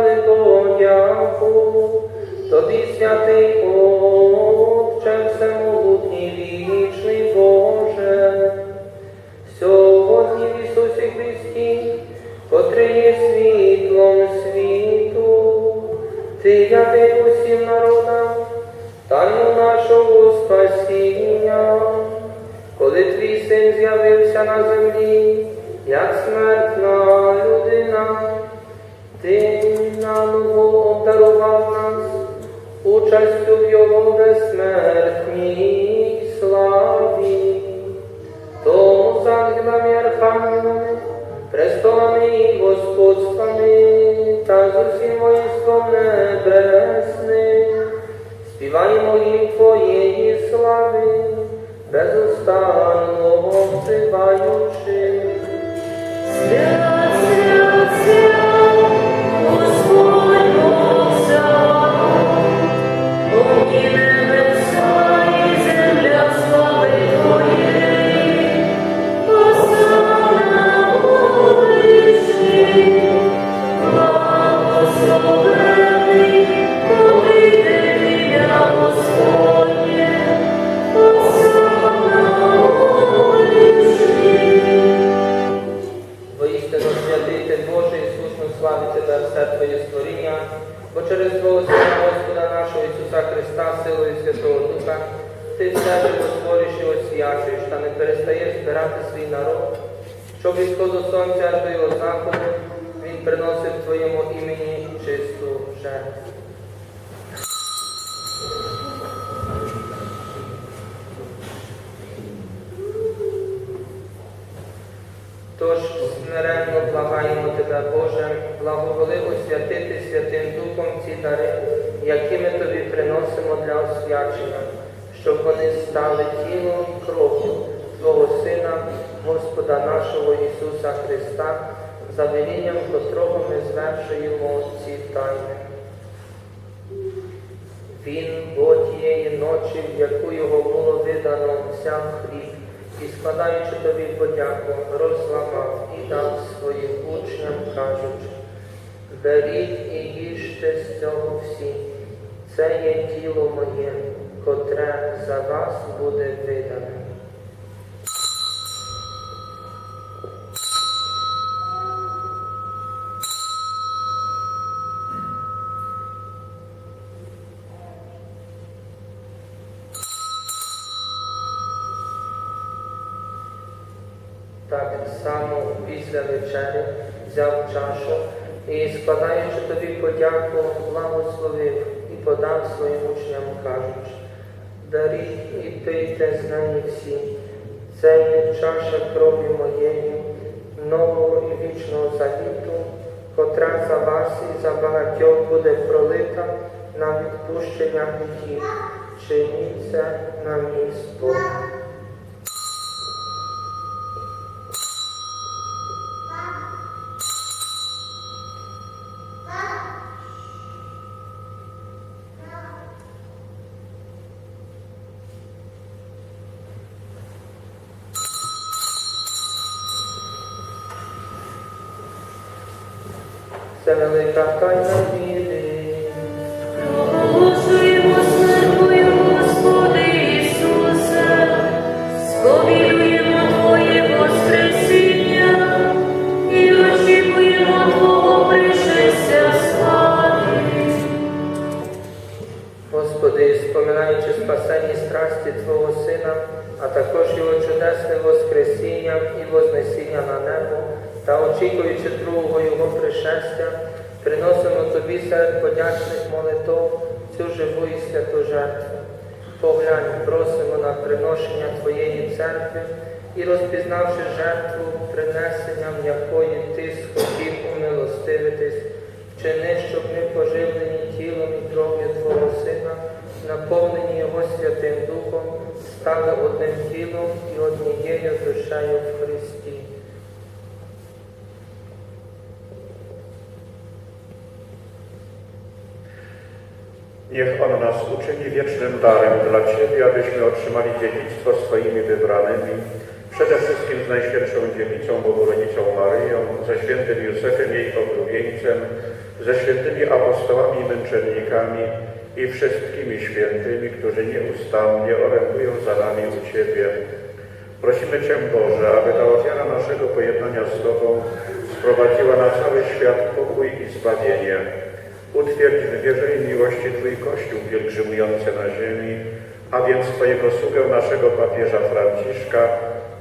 Великого дяку, тоді святий Отче, всемогутній вічний Боже, сьогодні в Ісусі Христі, котрий є світлом світу, Ти явив усім народам, тайну нашого спасіння, коли твій син з'явився на землі, як смертна людина. Ти uczestniów i owoce Тож смиренно благаємо Тебе, Боже, благоволи освятити Святим Духом ці дари, які ми Тобі приносимо для освячення, щоб вони стали тілом кров'ю Твого Сина, Господа нашого Ісуса Христа, за велінням котрого ми звершуємо ці тайни. Він бо тієї ночі, в яку його було видано, взяв хліб і, складаючи тобі подяку, розламав і дав своїм учням, кажучи, беріть і їжте з цього всі, це є тіло моє, котре за вас буде видане. Само після вечері взяв чашу і, складаючи тобі подяку, благословив і подав своїм учням, кажучи, даріть і пийте з неї всі, це є чаша крові моєї, нового і вічного завіту, котра за вас і за багатьох буде пролита на відпущення гріхів. Чиніть це на мій спомин. Це велика тайна віри. Проголошуємо славою, Господи Ісусе, сповідуємо Твоє Воскресіння і очікуємо Твого пришестя слави. Господи, споминаючи спасенні страсті Твого Сина, а також Його чудесне Воскресіння і Вознесіння на небо, та очікуючи другого Його пришестя, приносимо Тобі серед подячних молитов цю живу і святу жертву. Поглянь, просимо на приношення Твоєї церкви і розпізнавши жертву, принесенням якої Ти схотів умилостивитись, вчини, щоб ми поживлені тілом і кров'ю Твого Сина, наповнені Його Святим Духом, стали одним тілом і однією душею в Христі. Niech On nas uczyni wiecznym darem dla Ciebie, abyśmy otrzymali dziedzictwo swoimi wybranymi, przede wszystkim z Najświętszą Dziewicą Bogu Rodzicą Maryją, ze świętym Józefem, jej oblubieńcem, ze świętymi apostołami i męczennikami i wszystkimi świętymi, którzy nieustannie orędują za nami u Ciebie. Prosimy Cię, Boże, aby ta ofiara naszego pojednania z Tobą sprowadziła na cały świat pokój i zbawienie. Utwierdź w wierze i miłości Twój Kościół pielgrzymujący na ziemi, a więc Twojego sługę naszego papieża Franciszka,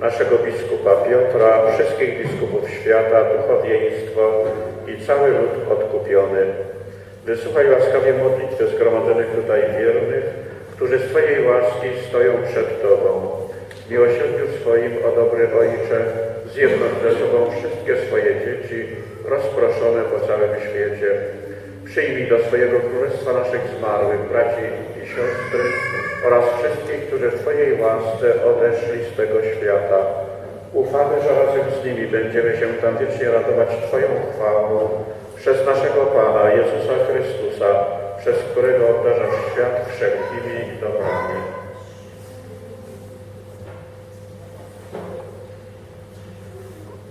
naszego biskupa Piotra, wszystkich biskupów świata, duchowieństwo i cały lud odkupiony. Wysłuchaj łaskawie modlitwy zgromadzonych tutaj wiernych, którzy z Twojej łaski stoją przed Tobą. W miłosierdziu swoim, o dobry Ojcze, zjednoc ze sobą wszystkie swoje dzieci rozproszone po całym świecie. Przyjmij do swojego królestwa naszych zmarłych braci i siostry oraz wszystkich, którzy w Twojej łasce odeszli z tego świata. Ufamy, że razem z nimi będziemy się tam wiecznie radować Twoją chwałą przez naszego Pana Jezusa Chrystusa, przez którego obdarzasz świat wszelkimi dobrami.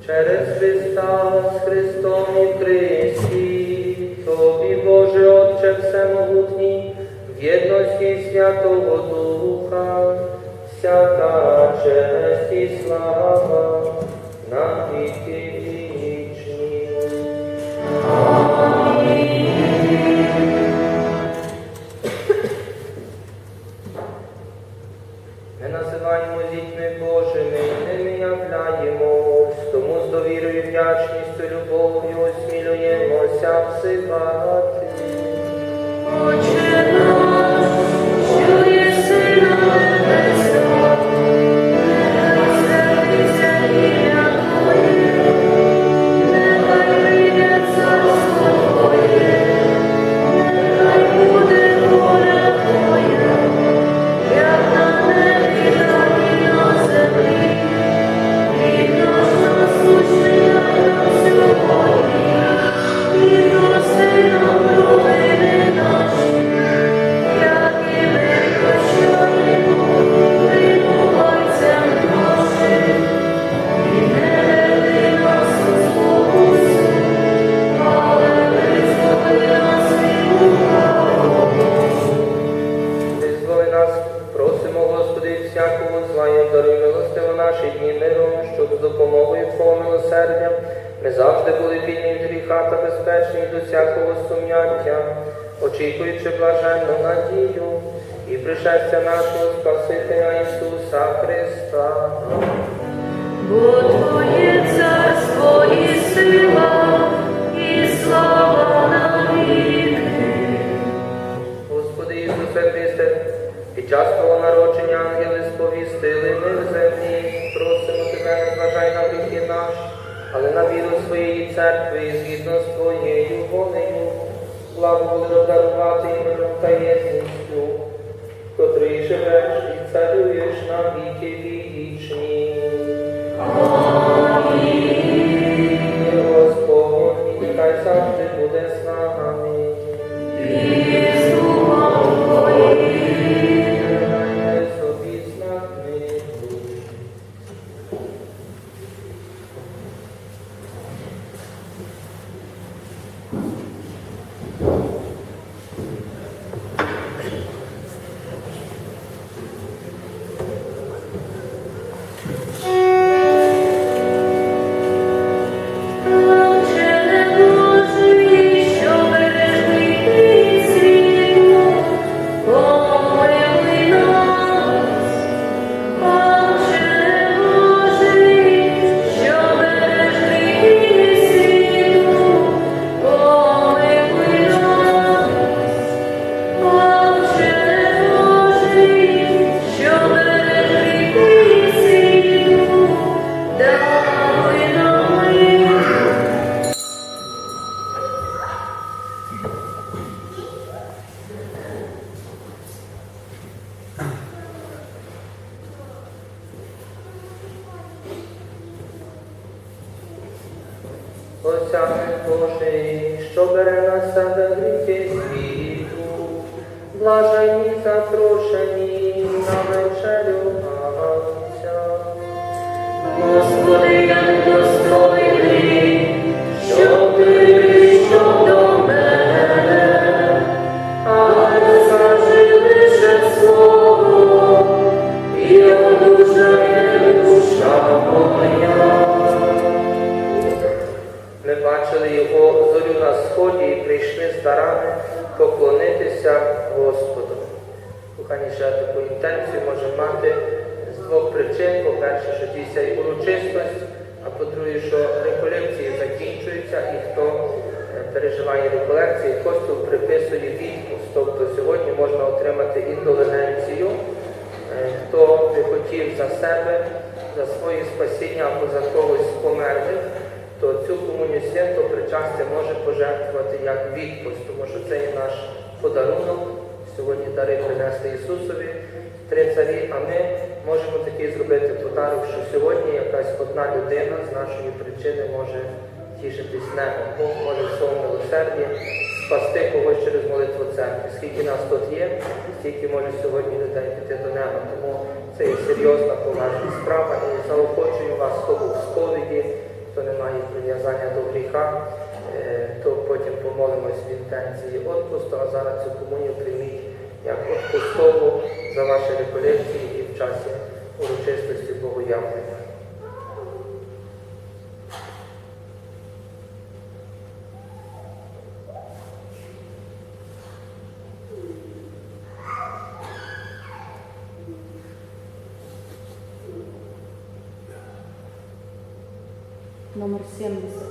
Через Христа з Христом і в Єдності Святого Духа, всяка честь і слава на віки всякого зла і обдаруй милостиво наші дні миром, щоб з допомогою Твого милосердя ми завжди були вільні від гріха та безпечні до всякого сум'яття, очікуючи блаженну надію і пришестя нашого Спасителя Ісуса Христа. Бо Твоє царство і сила, і слава навіки. Господи Ісусе Христе, час Твого народження ангели сповістили ми в землі, просимо Тебе, не зважай на гріхи наші, але на віру своєї церкви і згідно з Твоєю волею, благо дарувати і миром та єдністю, котрий живеш і царюєш на віки вічні. Приписує відпуск. Тобто сьогодні можна отримати індоленцію, Е, хто би хотів за себе, за своє спасіння або за когось померлих, то цю комунію свято причастя може пожертвувати як відпуск, тому що це є наш подарунок. Сьогодні дари принесли Ісусові три царі, а ми можемо такий зробити подарок, що сьогодні якась одна людина з нашої причини може тішитись небом. Бог може в своєму милосерді спасти когось через молитву церкви. Скільки нас тут є, стільки може сьогодні людей піти до неба. Тому це є серйозна поважна справа і заохочую вас, хто був в сповіді, хто не має прив'язання до гріха, е, то потім помолимось в інтенції відпусту, а зараз цю комунію прийміть як відпустову за ваші реколекції і в часі урочистості Богоявлення. 70.